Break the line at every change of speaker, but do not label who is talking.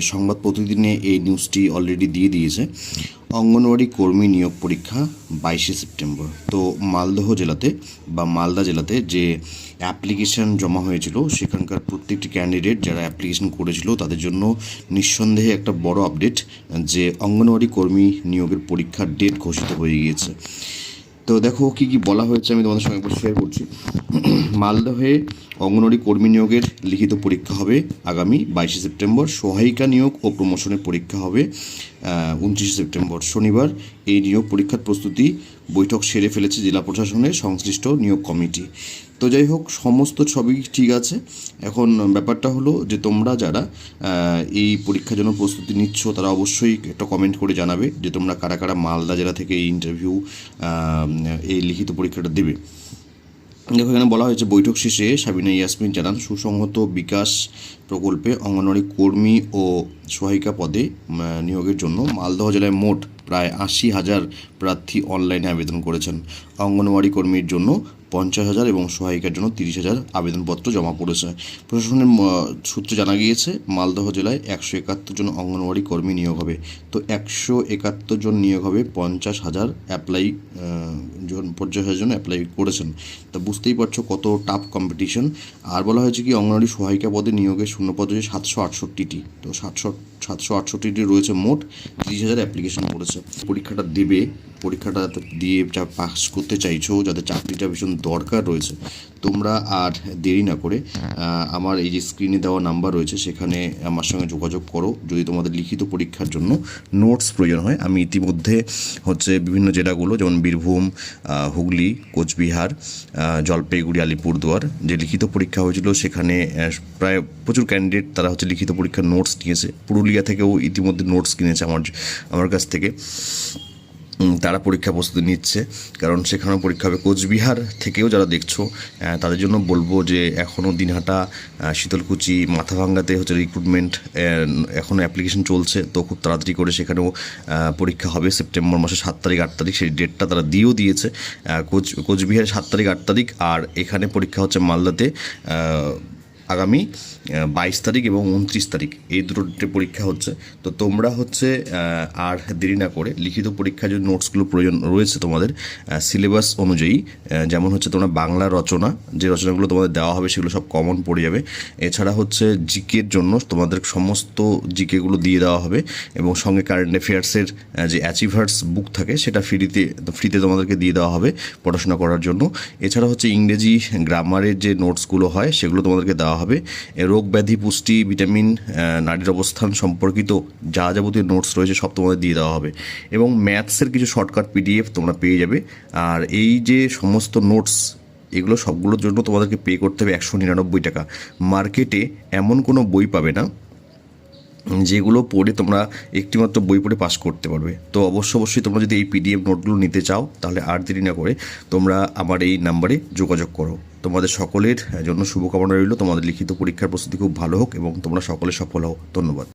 সংবাদ প্রতিদিনে এই নিউজটি অলরেডি দিয়ে দিয়েছে। অঙ্গনওয়াড়ি কর্মী নিয়োগ পরীক্ষা বাইশে সেপ্টেম্বর। তো মালদহ জেলাতে বা মালদা জেলাতে যে অ্যাপ্লিকেশন জমা হয়েছিল, সেখানকার প্রত্যেকটি ক্যান্ডিডেট যারা অ্যাপ্লিকেশন করেছিল, তাদের জন্য নিঃসন্দেহে একটা বড় আপডেট যে অঙ্গনওয়াড়ি কর্মী নিয়োগের পরীক্ষার ডেট ঘোষিত হয়ে গিয়েছে। তো দেখো কি কি বলা হয়েছে, আমি তোমাদের সঙ্গে শেয়ার করছি। মালদহে অঙ্গনওয়াড়ি কর্মী নিয়োগের লিখিত পরীক্ষা হবে আগামী বাইশে সেপ্টেম্বর। সহায়িকা নিয়োগ ও প্রমোশনের পরীক্ষা হবে উনত্রিশে সেপ্টেম্বর শনিবার এই নিয়োগ পরীক্ষার প্রস্তুতি বৈঠক সেরে ফেলেছে জেলা প্রশাসনের সংশ্লিষ্ট নিয়োগ কমিটি। তো যাই হোক, সমস্ত সবই ঠিক আছে। এখন ব্যাপারটা হলো যে তোমরা যারা এই পরীক্ষার জন্য প্রস্তুতি নিচ্ছ, তারা অবশ্যই একটা কমেন্ট করে জানাবে যে তোমরা কারা কারা মালদা জেলা থেকে এই ইন্টারভিউ এই লিখিত পরীক্ষাটা দেবে। দেখো, এখানে বলা হয়েছে, বৈঠক শেষে সাবিনা ইয়াসমিন জানান, সুসংহত বিকাশ প্রকল্পে অঙ্গনওয়াড়ি কর্মী ও সহায়িকা পদে নিয়োগের জন্য মালদহ জেলায় মোট প্রায় আশি হাজার প্রার্থী অনলাইনে আবেদন করেছেন। অঙ্গনওয়াড়ি কর্মীর জন্য পঞ্চাশ হাজার এবং সহায়িকার জন্য তিরিশ হাজার আবেদনপত্র জমা পড়েছে। প্রশাসনের সূত্রে জানা গিয়েছে, মালদহ জেলায় একশো একাত্তর জন অঙ্গনওয়াড়ি কর্মী নিয়োগ হবে। তো একশো একাত্তর জন নিয়োগ হবে, পঞ্চাশ হাজার অ্যাপ্লাই জন, পঞ্চাশ হাজার জন অ্যাপ্লাই করেছেন। তা বুঝতেই পারছ কত টাফ কম্পিটিশন আর বলা হয়েছে কি, অঙ্গনওয়াড়ি সহায়িকা পদে নিয়োগের শূন্য পদ সাতশো আটষট্টিটি। তো সাতশো সাতশো আটষট্টিটি রয়েছে মোট তিরিশ হাজার অ্যাপ্লিকেশন করেছে। পরীক্ষাটা দেবে পরীক্ষাটা দিয়ে যা পাস করতে চাইছো, যাদের চাকরিটা ভীষণ দরকার রয়েছে, তোমরা আর দেরি না করে আমার এই যে স্ক্রিনে দেওয়া নাম্বার রয়েছে, সেখানে আমার সঙ্গে যোগাযোগ করো। যদি তোমাদের লিখিত পরীক্ষার জন্য নোটস প্রয়োজন হয়, আমি ইতিমধ্যে হচ্ছে বিভিন্ন জেলাগুলো, যেমন বীরভূম হুগলি, কোচবিহার জলপাইগুড়ি, আলিপুরদুয়ার, যে লিখিত পরীক্ষা হয়েছিল, সেখানে প্রায় প্রচুর ক্যান্ডিডেট তারা হচ্ছে লিখিত পরীক্ষার নোটস নিয়েছে। পুরুলিয়া থেকেও ইতিমধ্যে নোটস কিনেছে আমার আমার কাছ থেকে। তারা পরীক্ষা প্রস্তুতি নিচ্ছে। কারণ সেখানেও পরীক্ষা হবে। কোচবিহার থেকেও যারা দেখছ তাদের জন্য বলব যে এখনও দিনহাটা শীতলকুচি, মাথাভাঙ্গাতে হচ্ছে রিক্রুটমেন্ট এখনও অ্যাপ্লিকেশন চলছে। তো খুব তাড়াতাড়ি করে সেখানেও পরীক্ষা হবে সেপ্টেম্বর মাসের সাত তারিখ, আট তারিখ। সেই ডেটটা তারা দিয়েও দিয়েছে। কোচ, কোচবিহারে সাত তারিখ, আট তারিখ। আর এখানে পরীক্ষা হচ্ছে মালদাতে আগামী বাইশ তারিখ এবং উনত্রিশ তারিখ এই দুটো পরীক্ষা হচ্ছে। তো তোমরা হচ্ছে আর দেরি না করে লিখিত পরীক্ষার যে নোটসগুলো প্রয়োজন রয়েছে তোমাদের সিলেবাস অনুযায়ী যেমন হচ্ছে তোমরা বাংলা রচনা, যে রচনাগুলো তোমাদের দেওয়া হবে সেগুলো সব কমন পড়ে যাবে। এছাড়া হচ্ছে জিকের জন্য তোমাদের সমস্ত জিকেগুলো দিয়ে দেওয়া হবে এবং সঙ্গে কারেন্ট অ্যাফেয়ার্সের যে অ্যাচিভার্স বুক থাকে সেটা ফ্রিতে ফ্রিতে তোমাদেরকে দিয়ে দেওয়া হবে পড়াশোনা করার জন্য। এছাড়া হচ্ছে ইংরেজি গ্রামারের যে নোটসগুলো হয় সেগুলো তোমাদেরকে দেওয়া হবে। রোগ ব্যাধি, পুষ্টি, ভিটামিন নারীর অবস্থান সম্পর্কিত যা যাবতীয় নোটস রয়েছে সব তোমাদের দিয়ে দেওয়া হবে। এবং ম্যাথসের কিছু শর্টকাট পিডিএফ তোমরা পেয়ে যাবে। আর এই যে সমস্ত নোটস এগুলো সবগুলোর জন্য তোমাদেরকে পে করতে হবে একশো নিরানব্বই টাকা। মার্কেটে এমন কোনো বই পাবে না যেগুলো পড়ে তোমরা একটিমাত্র বই পড়ে পাস করতে পারবে। তো অবশ্য অবশ্যই তোমরা যদি এই পিডিএফ নোটগুলো নিতে চাও, তাহলে আর দেরি না করে তোমরা আমার এই নাম্বারে যোগাযোগ করো। তোমাদের সকলের জন্য শুভকামনা রইল। তোমাদের লিখিত পরীক্ষার প্রস্তুতি খুব ভালো হোক এবং তোমরা সকলে সফল হও। ধন্যবাদ।